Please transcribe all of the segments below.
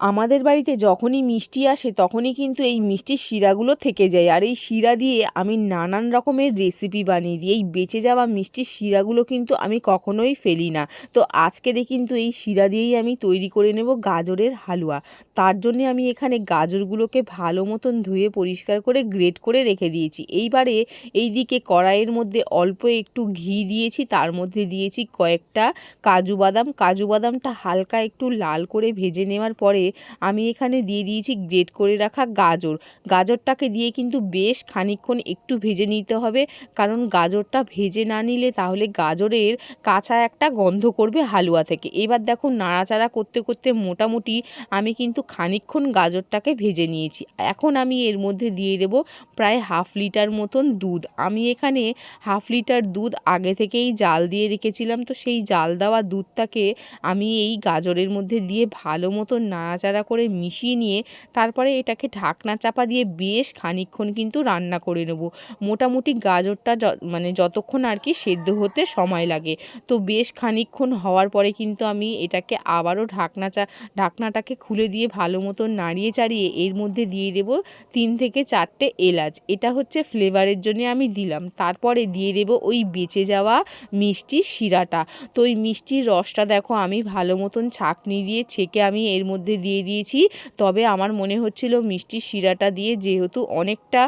আমাদের বাড়িতে যখনই মিষ্টি আসে, তখনই কিন্তু এই মিষ্টির শিরাগুলো থেকে যায়। আর এই শিরা দিয়ে আমি নানান রকমের রেসিপি বানিয়ে দিই। এই বেঁচে যাওয়া মিষ্টির শিরাগুলো কিন্তু আমি কখনোই ফেলি না। তো আজকেরে কিন্তু এই শিরা দিয়েই আমি তৈরি করে নেব গাজরের হালুয়া। তার জন্যে আমি এখানে গাজরগুলোকে ভালো মতন ধুয়ে পরিষ্কার করে গ্রেট করে রেখে দিয়েছি। এইবারে এই দিকে কড়াইয়ের মধ্যে অল্প একটু ঘি দিয়েছি, তার মধ্যে দিয়েছি কয়েকটা কাজু বাদাম। কাজু বাদামটা হালকা একটু লাল করে ভেজে নেওয়ার পরে আমি এখানে দিয়ে দিয়েছি গ্রেট করে রাখা গাজর। গাজরটাকে দিয়ে কিন্তু বেশ খানিকক্ষণ একটু ভেজে নিতে হবে। কারণ গাজরটা ভেজে না নিলে তাহলে গাজরের কাঁচা একটা গন্ধ করবে হালুয়া থেকে। এবার দেখো নাড়াচাড়া করতে করতে মোটামুটি আমি কিন্তু খানিকক্ষণ গাজরটাকে ভেজে নিয়েছি। এখন আমি এর মধ্যে দিয়ে দেব প্রায় হাফ লিটার মতন দুধ। আমি এখানে হাফ লিটার দুধ আগে থেকেই জাল দিয়ে রেখেছিলাম। তো সেই জাল দেওয়া দুধটাকে আমি এই গাজরের মধ্যে দিয়ে ভালো মতন মতো নাড়াচাড়া করে মিশিয়ে নিয়ে তারপরে এটাকে ঢাকনা চাপা দিয়ে বেশ খানিকক্ষণ কিন্তু রান্না করে নেব। মোটামুটি গাজরটা মানে যতক্ষণ আর কি সেদ্ধ হতে সময় লাগে। তো বেশ খানিকক্ষণ হওয়ার পরে কিন্তু আমি এটাকে আবারও ঢাকনা চা, ঢাকনাটাকে খুলে দিয়ে ভালো মতো নাড়িয়ে চাড়িয়ে এর মধ্যে দিয়ে দেব তিন থেকে চারটে এলাচ। এটা হচ্ছে ফ্লেভারের জন্য আমি দিলাম। তারপরে দিয়ে দেব ওই বেঁচে যাওয়া মিষ্টির শিরাটা। তো ওই মিষ্টির রসটা দেখো আমি ভালো মতন ছাঁকনি দিয়ে ছেঁকে আমি এর মধ্যে দিয়ে দিয়েছি। তবে আমার মনে হচ্ছিল মিষ্টি শিরাটা দিয়ে যেহেতু অনেকটা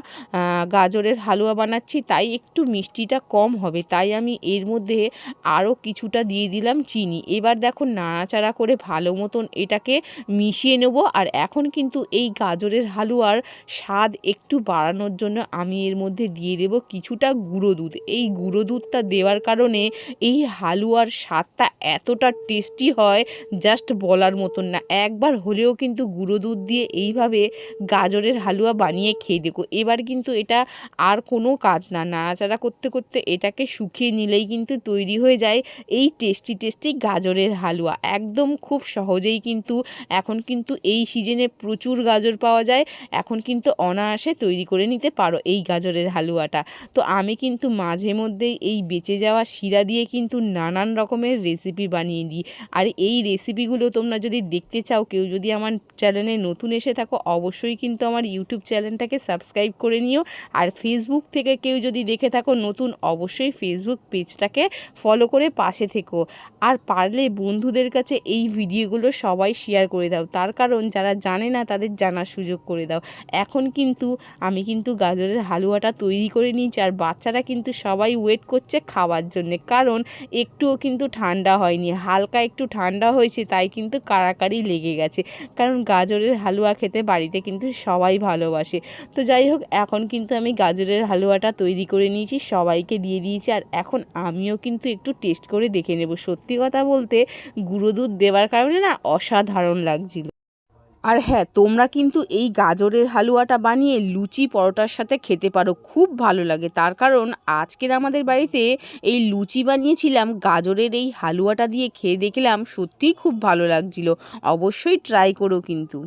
গাজরের হালুয়া বানাচ্ছি, তাই একটু মিষ্টিটা কম হবে। তাই আমি এর মধ্যে আরও কিছুটা দিয়ে দিলাম চিনি। এবার দেখো নাড়াচাড়া করে ভালো মতন এটাকে মিশিয়ে নেব। আর এখন কিন্তু এই গাজরের হালুয়ার স্বাদ একটু বাড়ানোর জন্য আমি এর মধ্যে দিয়ে দেব কিছুটা গুঁড়ো দুধ। এই গুঁড়ো দুধটা দেওয়ার কারণে এই হালুয়ার স্বাদটা এতটা টেস্টি হয়, জাস্ট বলার মতন না। একবার হলেও কিন্তু গুঁড়ো দুধ দিয়ে এইভাবে গাজরের হালুয়া বানিয়ে খেয়ে দেখো। এবার কিন্তু এটা আর কোনো কাজ না। নাড়াচাড়া করতে করতে এটাকে শুকিয়ে নিলেই কিন্তু তৈরি হয়ে যায় এই টেস্টি টেস্টি গাজরের হালুয়া। একদম খুব সহজেই কিন্তু এখন কিন্তু এই সিজনে প্রচুর গাজর পাওয়া যায়। এখন কিন্তু অনায়াসে তৈরি করে নিতে পারো এই গাজরের হালুয়াটা। তো আমি কিন্তু মাঝে মধ্যেই এই বেঁচে যাওয়া শিরা দিয়ে কিন্তু নানান রকমের রেসিপি বানিয়ে দিই। আর এই রেসিপিগুলো তোমরা যদি দেখতে চাও, কেউ যদি আমার চ্যানেলে নতুন এসে থাকো, অবশ্যই কিন্তু আমার ইউটিউব চ্যানেলটাকে সাবস্ক্রাইব করে নিও। আর ফেসবুক থেকে কেউ যদি দেখে থাকো নতুন, অবশ্যই ফেসবুক পেজটাকে ফলো করে পাশে থেকো। আর পারলে বন্ধুদের কাছে এই ভিডিওগুলো সবাই শেয়ার করে দাও। তার কারণ যারা জানে না, তাদের জানার সুযোগ করে দাও। এখন কিন্তু আমি কিন্তু গাজরের হালুয়াটা তৈরি করে নিয়েছি, আর বাচ্চারা কিন্তু সবাই ওয়েট করছে খাওয়ার জন্যে। কারণ একটুও কিন্তু ঠান্ডা হয়নি। হালকা একটু ঠান্ডা হয়েছে, তাই কিন্তু কাড়াকাড়ি লেগে গেছে। কারণ গাজরের হালুয়া খেতে বাড়িতে কিন্তু সবাই ভালোবাসে। তো যাই হোক, এখন কিন্তু আমি গাজরের হালুয়াটা তৈরি করে নিয়েছি, সবাইকে দিয়ে দিয়েছি। আর এখন আমিও কিন্তু একটু টেস্ট করে দেখে নেব। সত্যি কথা বলতে, গুঁড়ো দুধ দেওয়ার কারণে না অসাধারণ লাগছিল। আর হ্যাঁ তোমরা কিন্তু এই গাজরের হালুয়াটা বানিয়ে লুচি পরোটার সাথে খেতে পারো, খুব ভালো লাগে। তার কারণ আজকের আমাদের বাড়িতে এই লুচি বানিয়েছিলাম, গাজরের এই হালুয়াটা দিয়ে খেয়ে দেখলাম সত্যিই খুব ভালো লাগছিল। অবশ্যই ট্রাই করো কিন্তু।